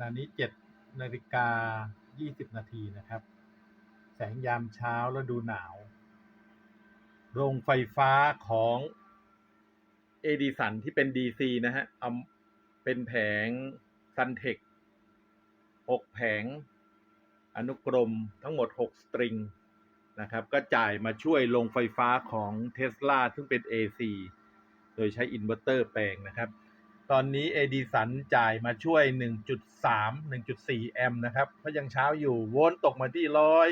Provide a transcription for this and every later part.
ณะนี้เจ็ดนาฬิกายี่สิบนาทีนะครับ แสงยามเช้าแล้วดูหนาว โรงไฟฟ้าของเอดิสันที่เป็น DC นะฮะเอาเป็นแผงซันเทคหกแผง อนุกรมทั้งหมด 6 สตริงนะครับ ก็จ่ายมาช่วยโรงไฟฟ้าของเท s l a ซึ่งเป็น AC โดยใช้อินเวอร์เตอร์แปลงนะครับ ตอนนี้เอดิสันจ่ายมาช่วย 1.3 1.4 แอมป์นะครับ เพราะยังเช้าอยู่โวลต์ตกมาที่ร้อย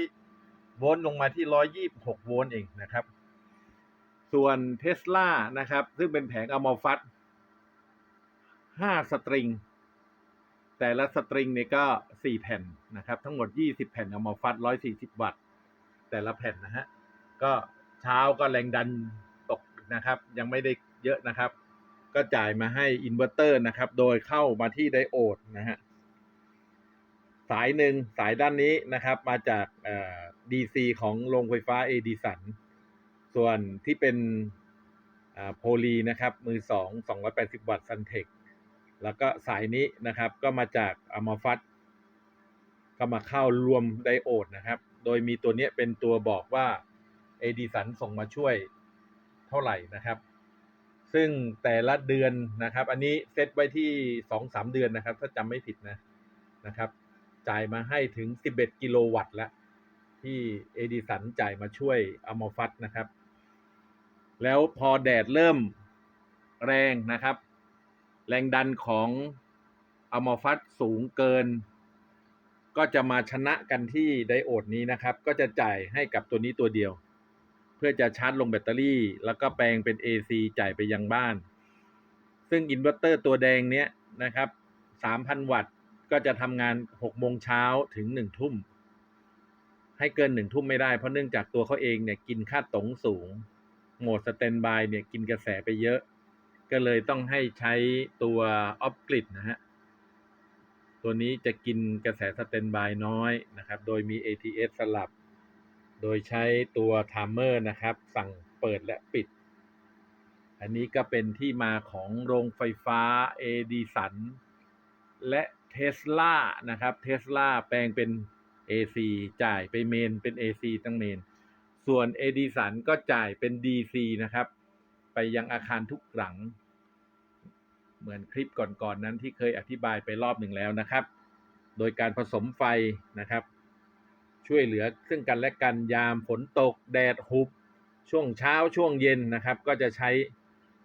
โวลต์ลงมาที่126โวลต์เองนะครับ ส่วนเท s l a นะครับ ซึ่งเป็นแผงอะมอฟัต5สตริง แต่ละสตริงเนี่ยก็4แผ่นนะครับ ทั้งหมด20แผ่นอะมอฟัต140วัตต์ แต่ละแผ่นนะฮะ ก็เช้าก็แรงดันตกนะครับ ยังไม่ได้เยอะนะครับ ก็จ่ายมาให้อินเวอร์เตอร์นะครับ โดยเข้ามาที่ไดโอดนะฮะ สายหนึ่งสายด้านนี้นะครับ มาจากเอ่อ DC ของโรงไฟฟ้าเอดิสัน ส่วนที่เป็นโพลีนะครับ มือสอง280 วัตต์ซันเทคแล้วก็สายนี้นะครับ ก็มาจากอมฟัตก็มาเข้ารวมไดโอดนะครับ โดยมีตัวนี้เป็นตัวบอกว่าเอดิสันส่งมาช่วยเท่าไหร่นะครับ ซึ่งแต่ละเดือนนะครับ อันนี้เซตไว้ที่สองสามเดือนนะครับ ถ้าจำไม่ผิดนะนะครับ จ่ายมาให้ถึง 11 กิโลวัตต์แล้วที่เอดิสันจ่ายมาช่วยอมอฟัตนะครับ แล้วพอแดดเริ่มแรงนะครับ แรงดันของอมอฟัตสูงเกิน ก็จะมาชนะกันที่ไดโอดนี้นะครับ ก็จะจ่ายให้กับตัวนี้ตัวเดียว พื่อจะชาร์จลงแบตเตอรี่ แล้วก็แปลงเป็น AC จ่ายไปยังบ้าน ซึ่งอินเวอร์เตอร์ตัวแดงเนี้ยนะครับ 3,000 วัตต์ก็จะทำงาน 6 โมงเช้าถึง 1 ทุ่ม ให้เกิน 1 ทุ่มไม่ได้ เพราะเนื่องจากตัวเขาเองเนี่ยกินค่าตงสูง โหมดสแตนบายเนี่ยกินกระแสไปเยอะ ก็เลยต้องให้ใช้ตัวออฟกริดนะฮะ ตัวนี้จะกินกระแสสแตนบายน้อยนะครับ โดยมี ATS สลับ โดยใช้ตัวไทม์เมอร์นะครับ สั่งเปิดและปิด อันนี้ก็เป็นที่มาของโรงไฟฟ้าเอดิสันและเทสลานะครับเทสลาแปลงเป็น AC จ่ายไปเมนเป็น AC ตั้งเมน ส่วนเอดิสันก็จ่ายเป็น DC นะครับ ไปยังอาคารทุกหลัง เหมือนคลิปก่อนๆนนั้นที่เคยอธิบายไปรอบหนึ่งแล้วนะครับ โดยการผสมไฟนะครับ ช่วยเหลือซึ่งกันและกันยามฝนตกแดดหุบ ช่วงเช้าช่วงเย็นนะครับ ก็จะใช้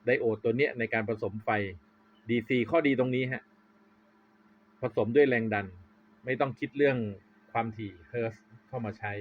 ไดโอดตัวเนี้ยในการผสมไฟ DC ข้อดีตรงนี้ฮะผสมด้วยแรงดัน ไม่ต้องคิดเรื่องความถี่เฮิร์สเข้ามาใช้